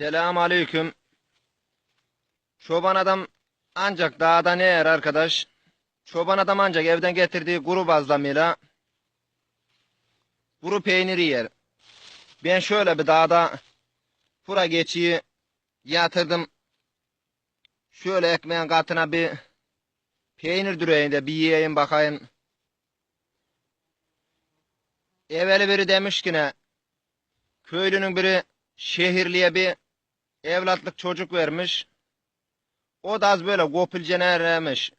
Selam aleyküm. Çoban adam ancak dağda ne yer arkadaş? Çoban adam ancak evden getirdiği kuru bazlamıyla kuru peyniri yer. Ben şöyle bir dağda pura geçiyi yatırdım. Şöyle ekmeğin katına bir peynir düreyim de bir yiyeyim bakayım. Evveli biri demiş ki ne? Köylünün biri şehirliye bir evlatlık çocuk vermiş. O da az böyle gopilcene ermiş.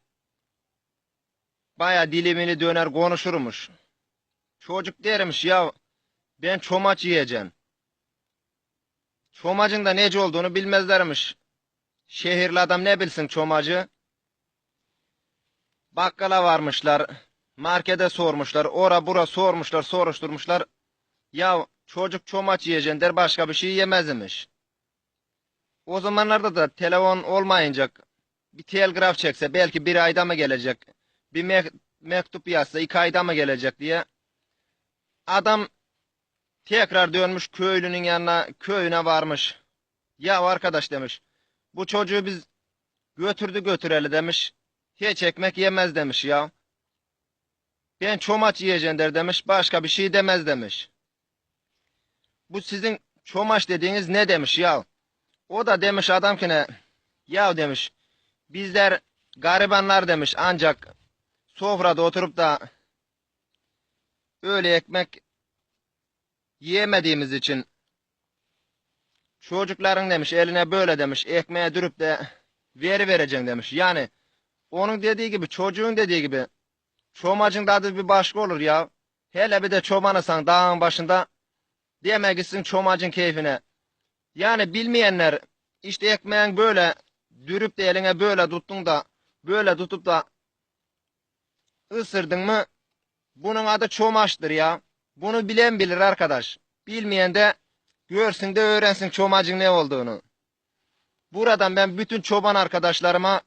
Baya dilimini döner konuşurmuş. Çocuk dermiş ya ben çomaç yiyeceğim. Çomacın da nece olduğunu bilmezlermiş. Şehirli adam ne bilsin çomacı? Bakkala varmışlar. Markete sormuşlar. Ora bura sormuşlar, soruşturmuşlar. Ya çocuk çomaç yiyeceksin der başka bir şey yemezmiş. O zamanlarda da telefon olmayınca bir telgraf çekse belki bir ayda mı gelecek? Bir mek- mektup yazsa iki ayda mı gelecek diye. Adam tekrar dönmüş köylünün yanına köyüne varmış. Ya arkadaş demiş. Bu çocuğu biz götürdü götüreli demiş. Hiç ekmek yemez demiş ya. Ben çomaç yiyeceğim der demiş. Başka bir şey demez demiş. Bu sizin çomaç dediğiniz ne demiş ya? O da demiş adam ki ne? Ya demiş. Bizler garibanlar demiş ancak sofrada oturup da öyle ekmek yiyemediğimiz için çocukların demiş eline böyle demiş ekmeğe dürüp de veri vereceksin demiş. Yani onun dediği gibi çocuğun dediği gibi çomacın tadı bir başka olur ya. Hele bir de çobanısan dağın başında demek gitsin çomacın keyfine. Yani bilmeyenler işte ekmeğin böyle dürüp de eline böyle tuttun da böyle tutup da ısırdın mı bunun adı çomaçtır ya. Bunu bilen bilir arkadaş. Bilmeyen de görsün de öğrensin çomacın ne olduğunu. Buradan ben bütün çoban arkadaşlarıma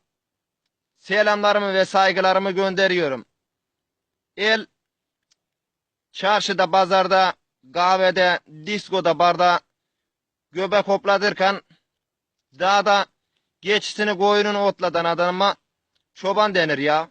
selamlarımı ve saygılarımı gönderiyorum. El çarşıda, pazarda, kahvede, diskoda, barda göbek hoplatırken dağda geçisini koyunun otladan adama çoban denir ya.